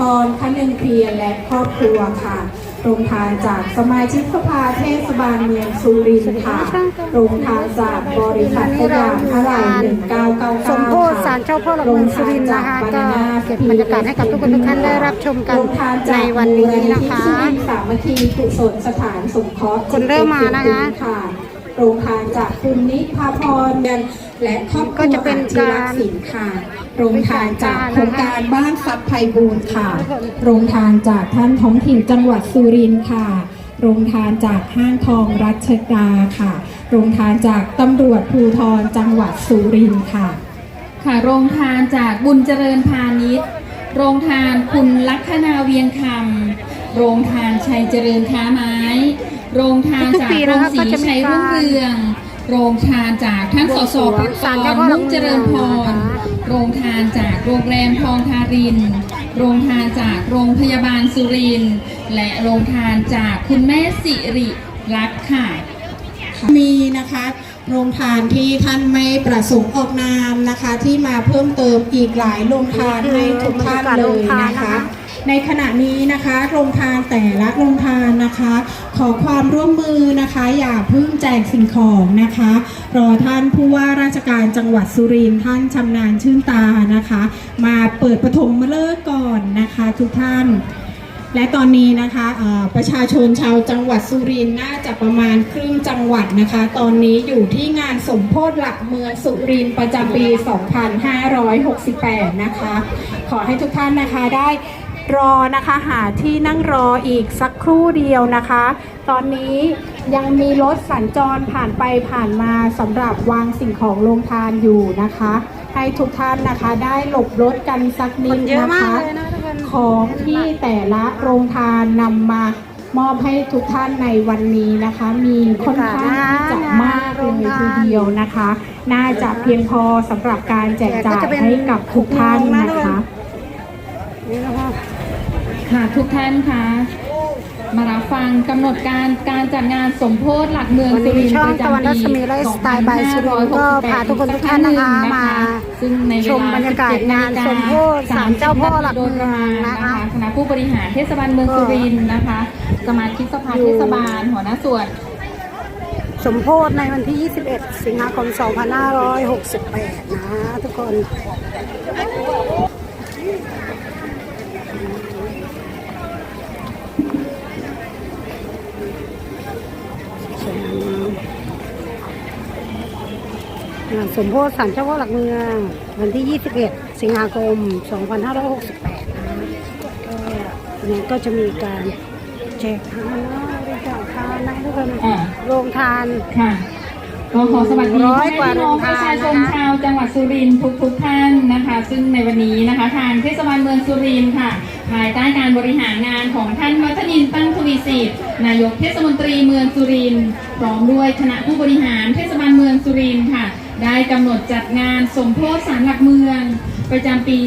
กรคนึงเพียรและครอบครัวค่ะโรงทานจากสมาชิกสภาเทศบาลเมืองสุรินทร์ค่ะโรงทานจากบริษัทสยามพระไหล1999สมโพธิศาลเจ้าพ่อหลักเมืองสุรินทร์นะคะก็เก็บบรรยากาศให้กับทุกคนทุกท่านได้รับชมกันโรงทานจากในวันนี้นะคะมูลนิธิสุรินทร์สามัคคีกุศลสถานสงเคราะห์คนเริ่มมานะคะค่ะ โรงทานจากคุณนิพาพรและครอบครัวก็จะเป็นอาชีรักสินค่ะโรงทานจากโครงการบ้านทรัพย์ไพบูลย์ค่ะ โรงทานจากท่านท้องถิ่นจังหวัดสุรินทร์ค่ะ โรงทานจากห้างทองรัชดาค่ะ โรงทานจากตำรวจภูธรจังหวัดสุรินทร์ค่ะ ค่ะ โรงทานจากบุญเจริญพาณิชย์ โรงทานคุณลัคนาเวียงคำโรงทานชัยเจริญค้าไม้ โรงทานทุกจากปีโรนะงคะสีก็จะมีชัยรุ่งเรือง โรงทานจากท่านสสบวงสรวปงกศาลรเจ้าพ่อณ์มุ่งเจริญพหลักเมืองรนะคะโรงทานจากโรงแรมทองทาริน โรงทานจากโรงพยาบาลสุรินทร์และโรงทานจากคุณแม่สิริรักษ์ค่ะ มีนะคะ โรงทานที่ท่านไม่ประสงค์ออกนามนะคะ ที่มาเพิ่มเติมอีกหลายโรงทานให้ทุกท่านเลยนะคะ ในขณะนี้นะคะโรงทานแต่ละโรงทานนะคะ ขอความร่วมมือนะคะ อย่าเพิ่งแจกสิ่งของนะคะรอท่านผู้ว่าราชการจังหวัดสุรินทร์ท่านชำนาญชื่นตานะคะ มาเปิดปฐมฤกษ์ก่อนนะคะ ทุกท่าน และตอนนี้นะคะประชาชนชาวจังหวัดสุรินทร์น่าจะประมาณครึ่งจังหวัดนะคะ ตอนนี้อยู่ที่งานสมโพธิหลักเมืองสุรินทร์ประจำปี 2568 นะคะ ขอให้ทุกท่านนะคะได้รอนะคะหาที่นั่งรออีกสักครู่เดียวนะคะ ตอนนี้ยังมีรถสัญจรผ่านไปผ่านมาสำหรับวางสิ่งของลงทานอยู่นะคะ ให้ทุกท่านนะคะได้หลบรถกันสักนิดนะนะคะ ของที่แต่ละโรงทานนำมามอบให้ทุกท่านในวันนี้นะคะ มีค่อนข้างที่จะมากเลยทีเดียวนะคะ น่าจะเพียงพอสำหรับการแจกจ่ายให้กับทุกท่านนะคะนี่นะคะค่ะทุกท่านคะ มารับฟังกำหนดการการจัดงานสมโพธิหลักเมืองวันสุรินี้นทร์ช่องประตะวันจำรัปีศมีไลฟ์สไตล์บายสุรินทร์ก็พาทุกคนทุกท่านนะคะมาซึ่งในเวชมลาบรรยากาศงานสมโพธิศาลเจ้าพ่อหลักเมืองนะคะคณะผู้บริหารเทศบาลเมืองสุรินทร์นะคะ สมาชิกสภาเทศบาลหัวหน้าส่วน สมโพธิในวันที่ 21 สิงหาคม 2568 นะทุกคน สมโพธิศาลเจ้าพ่อหลักเมือง วันที่ 21 สิงหาคม 2568นะก็วันนี้ก็จะมีการแจกทานนะบริจาคทานนะทุกคนอ่า โรงทาน ค่ะก็ขอสวัสดีร้พ่ออยแม่กว่าพี่น้องประชาชนโรงทานนะคะ ชาวจังหวัดสุรินทร์ทุกทุกๆท่านนะคะ ซึ่งในวันนี้นะคะ ทางเทศบาลเมืองสุรินทร์ค่ะ ภายใต้การบริหารงานของท่านวัฒนินตั้งทวีสิทธิ์นายกเทศมนตรีเมืองสุรินทร์พร้อมด้วยคณะผู้บริหารเทศบาลเมืองสุรินทร์ค่ะ ได้กำหนดจัดงานสมโพธิสารหลักเมือง ประจำปี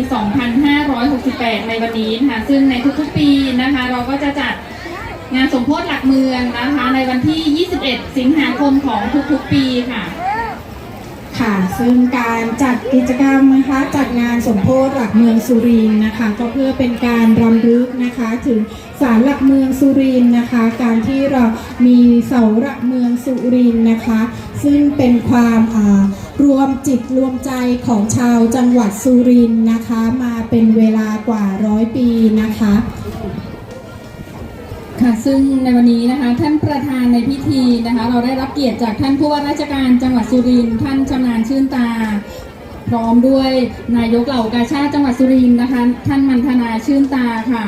2568 ในวันนี้ค่ะซึ่งในทุกๆปีนะคะ เราก็จะจัดงานสมโพธิหลักเมืองนะคะ ในวันที่ 21 สิงหาคมของทุกๆ ปีค่ะ ค่ะ ซึ่งการจัดกิจกรรมนะคะจัดงานสมโพธิหลักเมืองสุรินนะคะ ก็เพื่อเป็นการรำลึกนะคะ ถึงศาลหลักเมืองสุรินนะคะ การที่เรามีเสาหลักเมืองสุรินนะคะ ซึ่งเป็นความอ่ารวมจิตรวมใจของชาวจังหวัดสุรินนะคะ มาเป็นเวลากว่าร้อยปีนะคะ ค่ะซึ่งในวันนี้นะคะท่านประธานในพิธีนะคะเราได้รับเกียรติจากท่านผู้ว่าราชการจังหวัดสุรินทร์ท่านชำนาญชื่นตา พร้อมด้วยนายกเหล่ากาชาติจังหวัดสุรินทร์นะคะท่านมันธนาชื่นตาค่ะ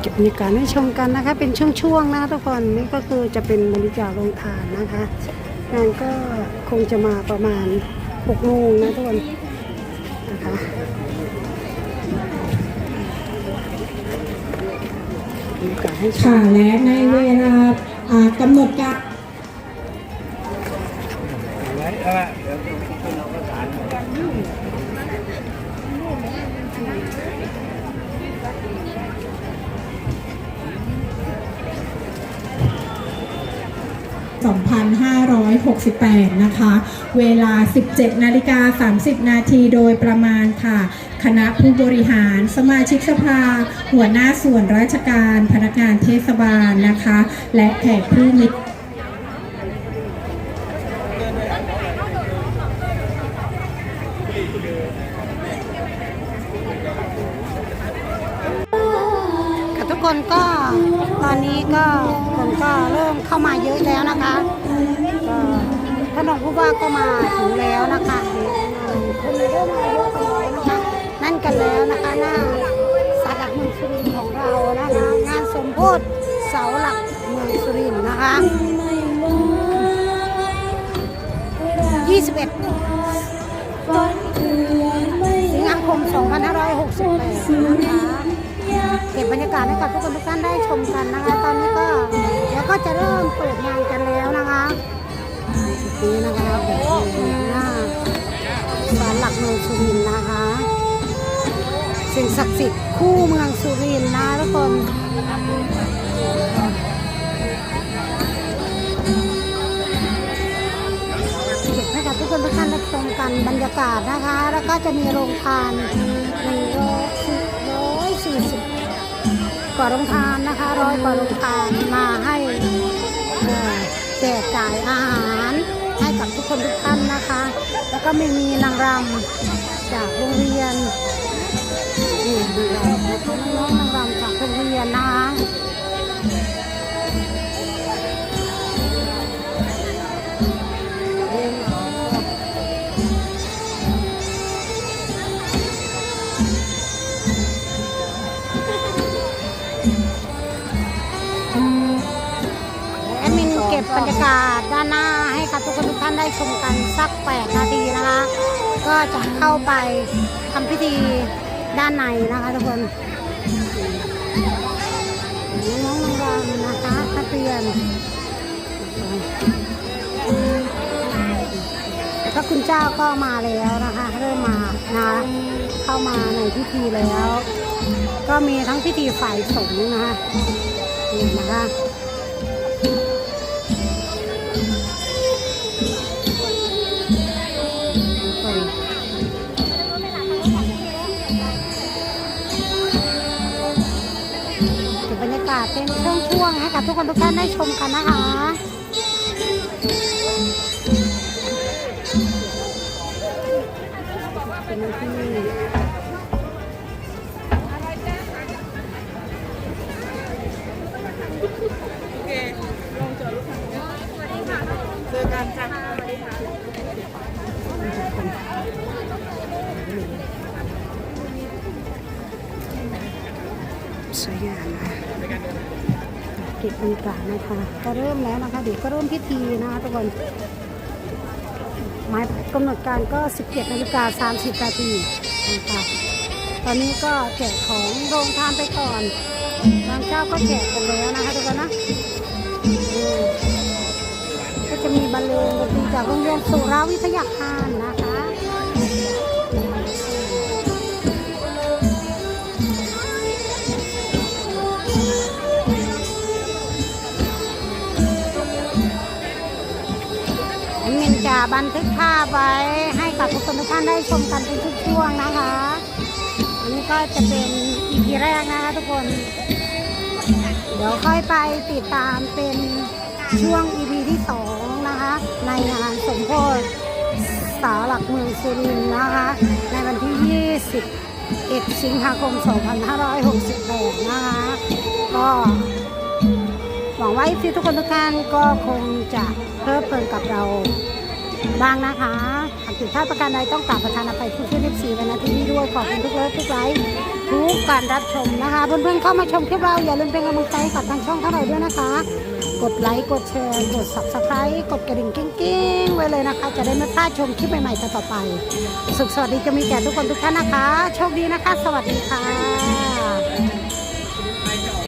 เก็บบรรยากาศให้ชมกันนะคะ เป็นช่วงๆนะทุกคนนี่ก็คือจะเป็นบริจาคโรงทานนะคะงานก็คงจะมาประมาณ6โมงนะทุกคน บรรยากาศให้ชค่ะและในเวลาอ่ากำหนดการส2568 นะคะ เวลา 17 นาฬิกา 30 นาทีโดยประมาณค่ะ คณะผู้บริหาร สมาชิกสภา หัวหน้าส่วนราชการ พนักงานเทศบาลนะคะ และแขกผู้มีค่ะทุกคนก็ตอนนี้ก็คนก็เริ่มเข้ามาเยอะแล้วนะคะก็ท่านรองผู้ว่าก็มาถึงแล้วนะคะคนเริ่มมาเยอะแล้วนะคะ นั่นกันแล้วนะคะหน้าศาลหลักเมืองสุรินทร์ของเรานะคะงานสมโพธิเสาหลักเมืองสุรินทร์นะคะ 21 สิงหาคม 2568 นะคะเก็บบรรยากาศให้กับทุกคนทุกท่านได้ชมกันนะคะ ตอนนี้ก็เดี๋ยวก็จะเริ่มเปิดงานกันแล้วนะคะนี้นะคะแบบหน้าศาหลักเมืองสุรินทร์นะคะ สิ่งศักดิ์สิทธิ์คู่เมืองสุรินทร์นะทุกคนเก็บให้กับทุกคนทุกท่านได้ชมกันบรรยากาศนะคะ แล้วก็จะมีโรงทานหนึ่งร้อยสิบร้อยสี่สิบกว่าโรงทานนะคะร้อยกว่าโรงทานมาให้แจกจ่ายอาหารให้กับทุกคนทุกท่านนะคะ แล้วก็ไม่มีนางรำจากโรงเรียน นี่นางรำนน้องนางรำจากโรงเรียนนะคะแอดมินเก็บบรรยากาศด้านหน้าให้กับทุกคนทุกท่านได้ชมกันสัก 8 นาทีนะคะ ก็จะเข้าไปทำพิธี ด้านในนะคะทุกคนน้องๆนางรำนะคะนักเรียนแล้วก็คุณเจ้าก็มาแล้วนะคะ เริ่มมานะเข้ามาในพิธีแล้ว ก็มีทั้งพิธีฝ่ายสงฆ์นะคะนี่นะคะ บบรรยากาศเป็นช่วงๆให้กับทุกคนทุกท่านได้ชมกันนะคะ เก็บบรรยากาศนะคะ ก็เริ่มแล้วนะคะเดี๋ยวก็เริ่มพิธีนะคะทุกคนหมายกำหนดการก็ 17นาฬิกา30นาทีนะคะตอนนี้ก็แจกของโรงทานไปก่อนบางเจ้าก็แจกกันแล้วนะคะทุกคนนะก็จะมีบรรเลงดนตรีจากโรงเรียนสุราวิทยาคารนะคะ บันทึกภาพไว้ให้กับทุกคนทุกท่านได้ชมกันเป็นช่วงๆนะคะ อันนี้ก็จะเป็นอีพีแรกนะคะทุกคน เดี๋ยวค่อยไปติดตามเป็นช่วง EP ที่สองนะคะ ในงานสมโพธิสาวหลักเมืองสุรินทร์นะคะ ในวันที่ 21 สิงหาคม 2568 นะคะ ก็หวังว่า FC ทุกคนทุกท่านก็คงจะเพลิดเพลินกับเรา บ้างนะคะหากผิดพลาดประการใดต้องกราบประธานอภัยทุกท่าน FC ไว้นะที่นี่ด้วยขอบคุณทุกเลิฟทุกไลค์ทุกการรับชมนะคะ เพื่อนๆเข้ามาชมคลิปเราอย่าลืมเป็นกำลังใจให้กับทางช่องของเราด้วยนะคะ กดไลค์กดแชร์กด subscribe กดกระดิ่งกิ้งๆไว้เลยนะคะ จะได้ไม่พลาดชมคลิปใหม่ๆต่อไป สุขสวัสดีจะมีแก่ทุกคนทุกท่านนะคะ โชคดีนะคะ สวัสดีค่ะ